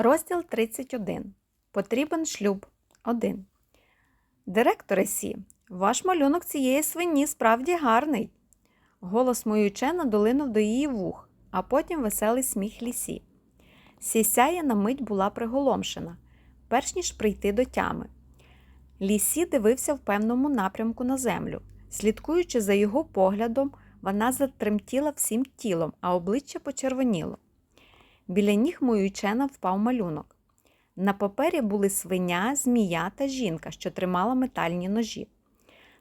Розділ 31. Потрібен шлюб 1. Директоре Сі, ваш малюнок цієї свині справді гарний. Голос Моючена долинув до її вух, а потім веселий сміх лісі. Сісяя на мить була приголомшена, перш ніж прийти до тями. Лісі дивився в певному напрямку на землю. Слідкуючи за його поглядом, вона затремтіла всім тілом, а обличчя почервоніло. Біля ніг Моючена впав малюнок. На папері були свиня, змія та жінка, що тримала метальні ножі.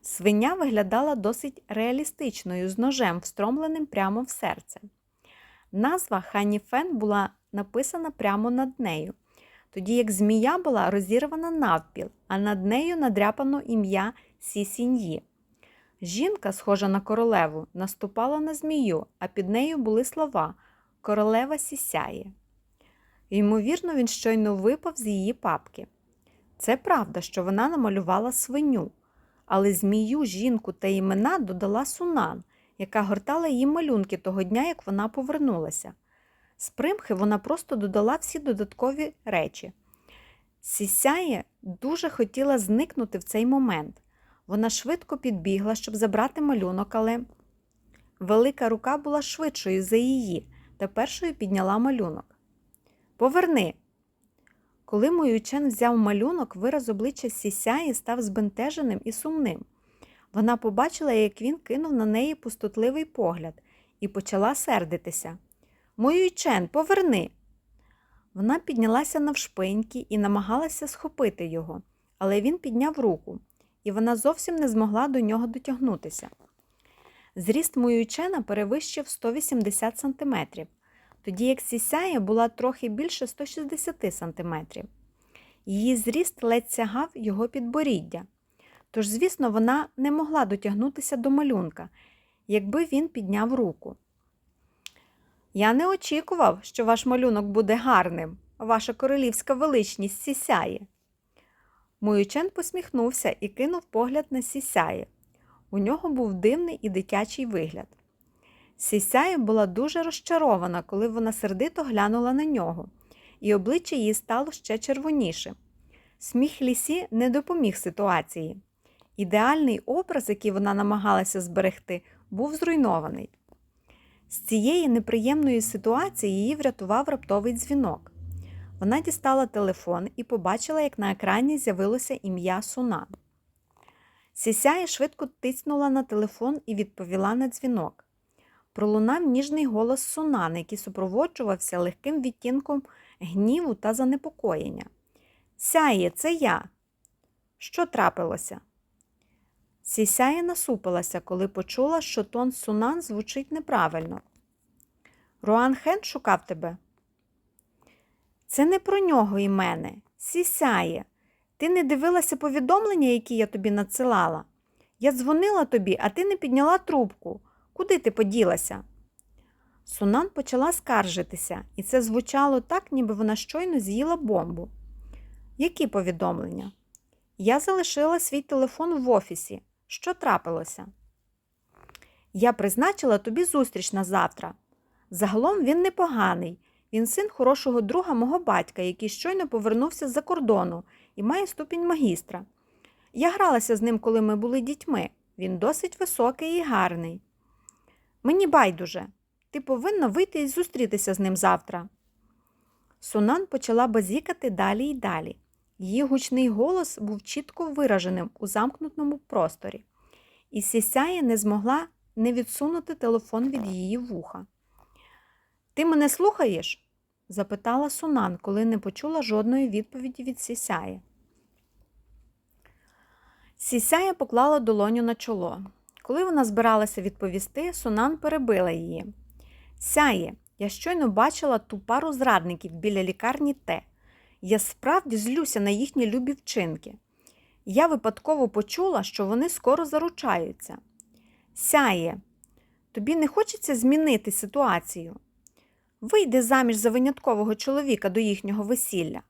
Свиня виглядала досить реалістичною, з ножем, встромленим прямо в серце. Назва Ханіфен була написана прямо над нею, тоді як змія була розірвана навпіл, а над нею надряпано ім'я Сісіньї. Жінка, схожа на королеву, наступала на змію, а під нею були слова Королева сісяє. Ймовірно, він щойно випав з її папки. Це правда, що вона намалювала свиню, але змію, жінку та імена додала Сунан, яка гортала її малюнки того дня, як вона повернулася. З примхи вона просто додала всі додаткові речі. Сісяє дуже хотіла зникнути в цей момент. Вона швидко підбігла, щоб забрати малюнок, але велика рука була швидшою за її та першою підняла малюнок. Поверни. Коли Моючен взяв малюнок, вираз обличчя Сісяї став збентеженим і сумним. Вона побачила, як він кинув на неї пустотливий погляд і почала сердитися. Моючен, поверни. Вона піднялася навшпиньки і намагалася схопити його, але він підняв руку, і вона зовсім не змогла до нього дотягнутися. Зріст Моючена перевищив 180 см, тоді як Сісяя була трохи більше 160 см. Її зріст ледь сягав його підборіддя. Тож, звісно, вона не могла дотягнутися до малюнка, якби він підняв руку. Я не очікував, що ваш малюнок буде гарним, ваша королівська величність сісяє. Моючен посміхнувся і кинув погляд на сісяє. У нього був дивний і дитячий вигляд. Сісяє була дуже розчарована, коли вона сердито глянула на нього, і обличчя її стало ще червонішим. Сміх лісі не допоміг ситуації. Ідеальний образ, який вона намагалася зберегти, був зруйнований. З цієї неприємної ситуації її врятував раптовий дзвінок. Вона дістала телефон і побачила, як на екрані з'явилося ім'я Сунан. Сісяє швидко тиснула на телефон і відповіла на дзвінок. Пролунав ніжний голос Сунан, який супроводжувався легким відтінком гніву та занепокоєння. Сяє, це я. Що трапилося? Сісяє насупилася, коли почула, що тон Сунан звучить неправильно. Руан Хен шукав тебе. Це не про нього і мене. Сісяє. Ти не дивилася повідомлення, які я тобі надсилала? Я дзвонила тобі, а ти не підняла трубку. Куди ти поділася? Сунан почала скаржитися, і це звучало так, ніби вона щойно з'їла бомбу. Які повідомлення? Я залишила свій телефон в офісі. Що трапилося? Я призначила тобі зустріч на завтра. Загалом він непоганий. Він син хорошого друга мого батька, який щойно повернувся з-за кордону і має ступінь магістра. Я гралася з ним, коли ми були дітьми. Він досить високий і гарний. Мені байдуже, ти повинна вийти і зустрітися з ним завтра. Сунан почала базікати далі й далі. Її гучний голос був чітко вираженим у замкнутому просторі, і Сісяє не змогла не відсунути телефон від її вуха. Ти мене слухаєш? Запитала Сунан, коли не почула жодної відповіді від Сісяє. Сісяя поклала долоню на чоло. Коли вона збиралася відповісти, Сунан перебила її. Сяє, я щойно бачила ту пару зрадників біля лікарні Т. Я справді злюся на їхні любі вчинки. Я випадково почула, що вони скоро заручаються. Сяє, тобі не хочеться змінити ситуацію. Вийди заміж за виняткового чоловіка до їхнього весілля.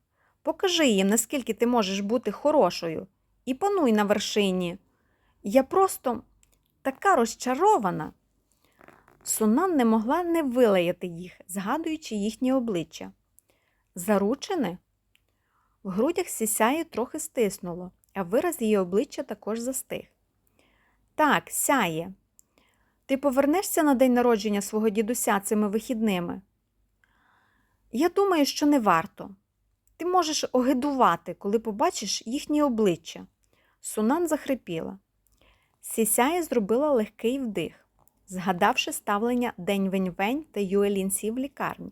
Покажи їм, наскільки ти можеш бути хорошою, і пануй на вершині. Я просто така розчарована. Сунан не могла не вилаяти їх, згадуючи їхні обличчя. Заручини? В грудях сісяї трохи стиснуло, а вираз її обличчя також застиг. Так, сяє. Ти повернешся на день народження свого дідуся цими вихідними? Я думаю, що не варто. Ти можеш огидувати, коли побачиш їхні обличчя. Сунан захрипіла. Сісяє зробила легкий вдих, згадавши ставлення День Вень-Вень та Юелінсі в лікарні.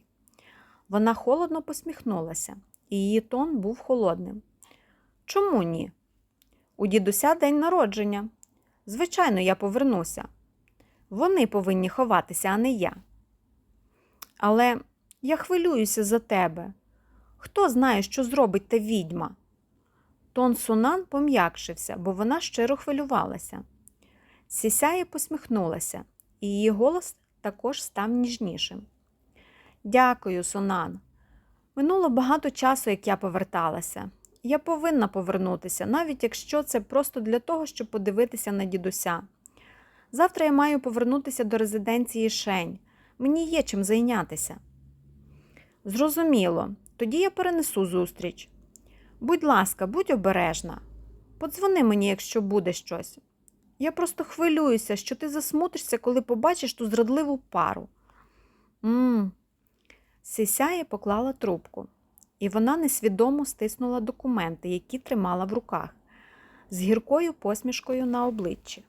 Вона холодно посміхнулася, і її тон був холодним. Чому ні? У дідуся день народження. Звичайно, я повернуся. Вони повинні ховатися, а не я. Але я хвилююся за тебе. Хто знає, що зробить та відьма? Тон Сунан пом'якшився, бо вона щиро хвилювалася. Сісяє посміхнулася, і її голос також став ніжнішим. Дякую, Сунан. Минуло багато часу, як я поверталася. Я повинна повернутися, навіть якщо це просто для того, щоб подивитися на дідуся. Завтра я маю повернутися до резиденції Шень. Мені є чим зайнятися. Зрозуміло, тоді я перенесу зустріч. Будь ласка, будь обережна. Подзвони мені, якщо буде щось. Я просто хвилююся, що ти засмутишся, коли побачиш ту зрадливу пару. Мм. Сісяє поклала трубку, і вона несвідомо стиснула документи, які тримала в руках, з гіркою посмішкою на обличчі.